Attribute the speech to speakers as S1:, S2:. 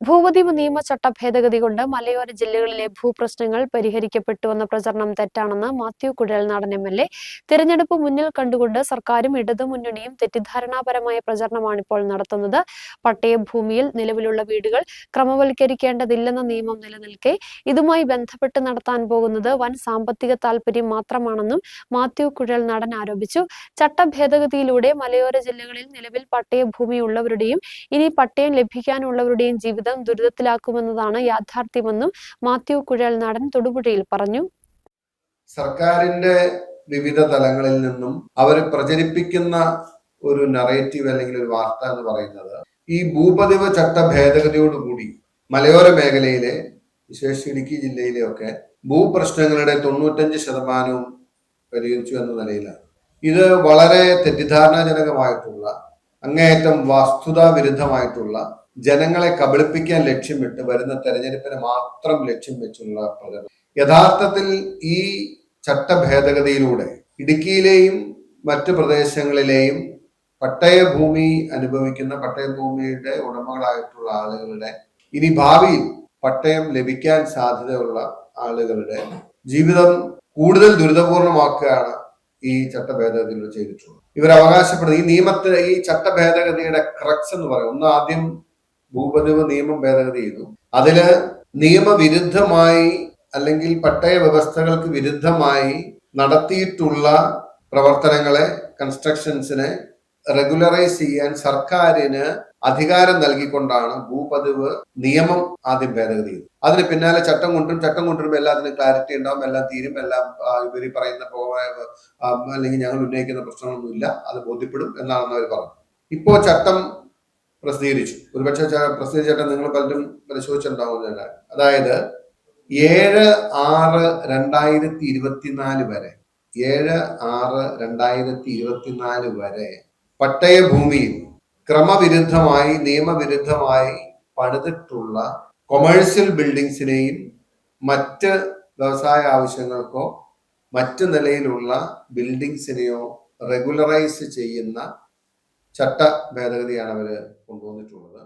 S1: ഭൂപതിവ് നിയമചട്ട ഭേദഗതി കൊണ്ട് മലയോര ജില്ലകളിലെ ഭൂപ്രശ്നങ്ങൾ പരിഹരിക്കപ്പെട്ടുവെന്ന പ്രചരണം തെറ്റാണെന്ന് Mathew Kuzhalnadan M L A തിരഞ്ഞെടുപ്പ് മുന്നിൽ കണ്ടുകൊണ്ട് സർക്കാരും ഇടതുമുന്നണിയും തെറ്റിദ്ധാരണാപരമായ പ്രചരണമാണ് ഇപ്പോൾ നടത്തുന്നത്. പട്ടയഭൂമിയിൽ നിലവിലുള്ള വീടുകൾ ക്രമവൽക്കരിക്കേണ്ടതില്ലെന്ന നിയമം നിലനിൽക്കെ ഇതുമായി ബന്ധപ്പെട്ട് നടത്താൻ പോകുന്നത് വൻ സാമ്പത്തിക താൽപര്യം മാത്രമാണെന്നും മാത്യു കുഴൽനാടൻ ആരോപിച്ചു. ചട്ട ഭേദഗതിയിലൂടെ മലയോര ജില്ലകളിൽ നിലവിൽ പട്ടയഭൂമി ഉള്ളവരുടെയും ഇനി പട്ടയം ലഭിക്കാനുള്ളവരുടെയും ജീവിതം ദുരിതത്തിലാക്കുമെന്നതാണ് യാഥാർത്ഥ്യമെന്നും മാത്യു കുഴൽ കുഴൽനാടൻ തൊടുപുഴയിൽ പറഞ്ഞു.
S2: സർക്കാരിന്റെ വിവിധ തലങ്ങളിൽ നിന്നും അവർ പ്രചരിപ്പിക്കുന്ന ഒരു നറേറ്റീവ് അല്ലെങ്കിൽ ഒരു വാർത്ത എന്ന് പറയുന്നത് ഈ ഭൂപതിവ ചട്ട ഭേദഗതിയോടുകൂടി മലയോര മേഖലയിലെ വിശേഷിച്ച് ഇടുക്കി ജില്ലയിലെയൊക്കെ ഭൂപ്രശ്നങ്ങളുടെ തൊണ്ണൂറ്റഞ്ച് ശതമാനവും പരിഹരിച്ചു എന്ന നിലയിലാണ്. ഇത് വളരെ തെറ്റിദ്ധാരണാജനകമായിട്ടുള്ള അങ്ങേയറ്റം വസ്തുതാ വിരുദ്ധമായിട്ടുള്ള ജനങ്ങളെ കബളിപ്പിക്കാൻ ലക്ഷ്യമിട്ട് വരുന്ന തെരഞ്ഞെടുപ്പിനെ മാത്രം ലക്ഷ്യം വെച്ചുള്ള പ്രചരണം. യഥാർത്ഥത്തിൽ ഈ ചട്ട ഭേദഗതിയിലൂടെ ഇടുക്കിയിലെയും മറ്റു പ്രദേശങ്ങളിലെയും പട്ടയഭൂമി അനുഭവിക്കുന്ന പട്ടയഭൂമിയുടെ ഉടമകളായിട്ടുള്ള ആളുകളുടെ ഇനി ഭാവിയിൽ പട്ടയം ലഭിക്കാൻ സാധ്യതയുള്ള ആളുകളുടെ ജീവിതം കൂടുതൽ ദുരിതപൂർണമാക്കുകയാണ് ഈ ചട്ട ഭേദഗതിയിൽ ചെയ്തിട്ടുള്ളത്. ഇവർ അവകാശപ്പെടുന്നത് ഈ നിയമത്തിന് ഈ ചട്ട ഭേദഗതിയുടെ ക്രക്സ് എന്ന് പറയും. ഒന്ന് ആദ്യം ഭൂപതിവ് നിയമം ഭേദഗതി ചെയ്തു. അതിൽ നിയമവിരുദ്ധമായി അല്ലെങ്കിൽ പട്ടയ വ്യവസ്ഥകൾക്ക് വിരുദ്ധമായി നടത്തിയിട്ടുള്ള പ്രവർത്തനങ്ങളെ കൺസ്ട്രക്ഷൻസിനെ റെഗുലറൈസ് ചെയ്യാൻ സർക്കാരിന് അധികാരം നൽകിക്കൊണ്ടാണ് ഭൂപതിവ് നിയമം ആദ്യം ഭേദഗതി ചെയ്തത്. അതിന് പിന്നാലെ ചട്ടം കൊണ്ടും ചട്ടം കൊണ്ടുവരുമ്പോൾ എല്ലാത്തിനും ക്ലാരിറ്റി ഉണ്ടാവും എല്ലാം തീരും എല്ലാം ആ, ഇവർ പറയുന്ന അല്ലെങ്കിൽ ഞങ്ങൾ ഉന്നയിക്കുന്ന പ്രശ്നങ്ങളൊന്നുമില്ല അത് ബോധ്യപ്പെടും എന്നാണെന്ന് അവർ പറഞ്ഞു. ഇപ്പോ ചട്ടം പ്രസിദ്ധീകരിച്ചു. ഒരുപക്ഷെ പ്രസിദ്ധീകരിച്ചിട്ട് പ്രസിദ്ധീകരിച്ച ചട്ടം നിങ്ങൾ പലരും പരിശോധിച്ചിട്ടുണ്ടാവുന്നതാണ് അതായത് ഏഴ് ആറ് രണ്ടായിരത്തി ഇരുപത്തിനാല് വരെ ഏഴ് ആറ് രണ്ടായിരത്തി ഇരുപത്തിനാല് വരെ പട്ടയഭൂമിയിൽ ക്രമവിരുദ്ധമായി നിയമവിരുദ്ധമായി പണിതിട്ടുള്ള കൊമേഴ്സ്യൽ ബിൽഡിങ്സിനെയും മറ്റ് വ്യവസായ ആവശ്യങ്ങൾക്കോ മറ്റ് നിലയിലുള്ള ബിൽഡിങ്സിനെയോ റെഗുലറൈസ് ചെയ്യുന്ന ചട്ട ഭേദഗതിയാണ് അവർ കൊണ്ടുവന്നിട്ടുള്ളത്.